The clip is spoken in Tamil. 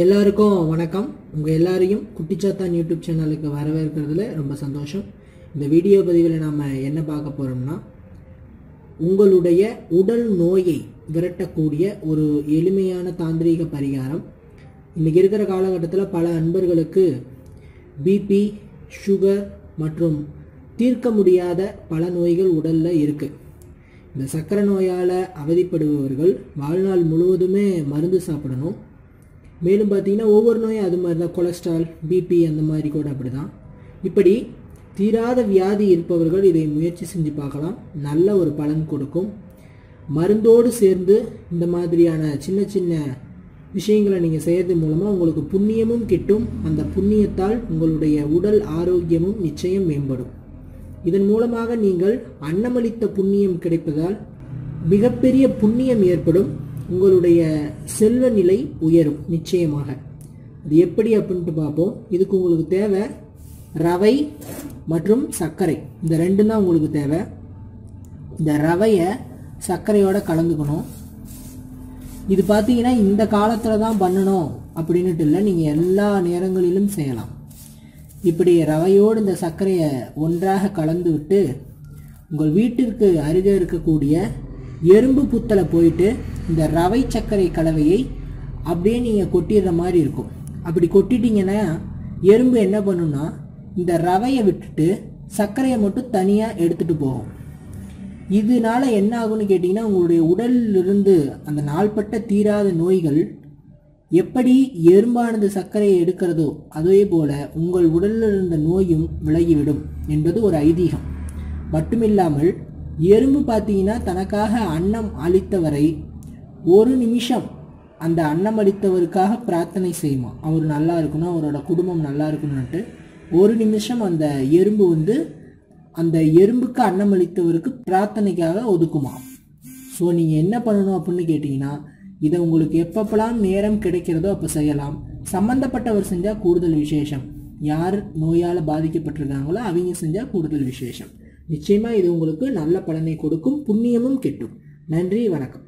எல்லாருக்கும் வணக்கம். உங்கள் எல்லாரையும் குட்டிச்சாத்தான் யூடியூப் சேனலுக்கு வரவேற்கிறதுல ரொம்ப சந்தோஷம். இந்த வீடியோ பதிவில் நாம் என்ன பார்க்க போகிறோம்னா உங்களுடைய உடல் நோயை விரட்டக்கூடிய ஒரு எளிமையான தாந்திரீக பரிகாரம். இன்றைக்கி இருக்கிற காலகட்டத்தில் பல அன்பர்களுக்கு பிபி சுகர் மற்றும் தீர்க்க முடியாத பல நோய்கள் உடலில் இருக்குது இந்த சக்கரை நோயால் அவதிப்படுபவர்கள் வாழ்நாள் முழுவதுமே மருந்து சாப்பிடணும். மேலும் பார்த்தீங்கன்னா ஒவ்வொரு நோயும் அது மாதிரி தான் கொலஸ்ட்ரால் பிபி அந்த மாதிரி கூட அப்படி தான் இப்படி தீராத வியாதி இருப்பவர்கள் இதை முயற்சி செஞ்சு பார்க்கலாம். நல்ல ஒரு பலன் கொடுக்கும். மருந்தோடு சேர்ந்து இந்த மாதிரியான சின்ன சின்ன விஷயங்களை நீங்கள் செய்கிறது மூலமாக உங்களுக்கு புண்ணியமும் கிட்டும். அந்த புண்ணியத்தால் உங்களுடைய உடல் ஆரோக்கியமும் நிச்சயம் மேம்படும். இதன் மூலமாக நீங்கள் அன்னமளித்த புண்ணியம் கிடைப்பதால் மிகப்பெரிய புண்ணியம் ஏற்படும். உங்களுடைய செல்வ நிலை உயரும் நிச்சயமாக. அது எப்படி அப்படின்ட்டு பார்ப்போம். இதுக்கு உங்களுக்கு தேவை ரவை மற்றும் சர்க்கரை. இந்த ரெண்டும் தான் உங்களுக்கு தேவை. இந்த ரவையை சர்க்கரையோடு கலந்துக்கணும். இது பார்த்தீங்கன்னா இந்த காலத்தில் தான் பண்ணணும் அப்படின்னுட்டு இல்லை. நீங்கள் எல்லா நேரங்களிலும் செய்யலாம். இப்படி ரவையோடு இந்த சர்க்கரையை ஒன்றாக கலந்து விட்டு உங்கள் வீட்டிற்கு அருகே இருக்கக்கூடிய எறும்பு புத்தலை போயிட்டு இந்த ரவை சர்க்கரை கலவையை அப்படியே நீங்கள் கொட்டிடுற மாதிரி இருக்கும். அப்படி கொட்டிட்டீங்கன்னா எறும்பு என்ன பண்ணுன்னா இந்த ரவையை விட்டுட்டு சர்க்கரையை மட்டும் தனியாக எடுத்துகிட்டு போகும். இதனால என்ன ஆகும்னு கேட்டிங்கன்னா உங்களுடைய உடலிலிருந்து அந்த நாள்பட்ட தீராத நோய்கள் எப்படி எறும்பானது சர்க்கரையை எடுக்கிறதோ அதே போல் உங்கள் உடலில் இருந்த நோயும் விலகிவிடும் என்பது ஒரு ஐதீகம். மட்டுமில்லாமல் எறும்பு பார்த்தீங்கன்னா தனக்காக அன்னம் அளித்தவரை ஒரு நிமிஷம் அந்த அன்னம் அளித்தவருக்காக பிரார்த்தனை செய்யுமா? அவர் நல்லா இருக்கணும் அவரோட குடும்பம் நல்லா இருக்கணும்னுட்டு ஒரு நிமிஷம் அந்த எறும்பு வந்து அந்த எறும்புக்கு அன்னம் அளித்தவருக்கு பிரார்த்தனைக்காக ஒதுக்குமா? ஸோ நீங்கள் என்ன பண்ணணும் அப்படின்னு கேட்டிங்கன்னா இதை உங்களுக்கு எப்பப்பெல்லாம் நேரம் கிடைக்கிறதோ அப்போ செய்யலாம். சம்மந்தப்பட்டவர் செஞ்சால் கூடுதல் விசேஷம். யார் நோயால் பாதிக்கப்பட்டிருக்காங்களோ அவங்க செஞ்சால் கூடுதல் விசேஷம். நிச்சயமாக இது உங்களுக்கு நல்ல பலனை கொடுக்கும் புண்ணியமும் கிட்டும். நன்றி வணக்கம்.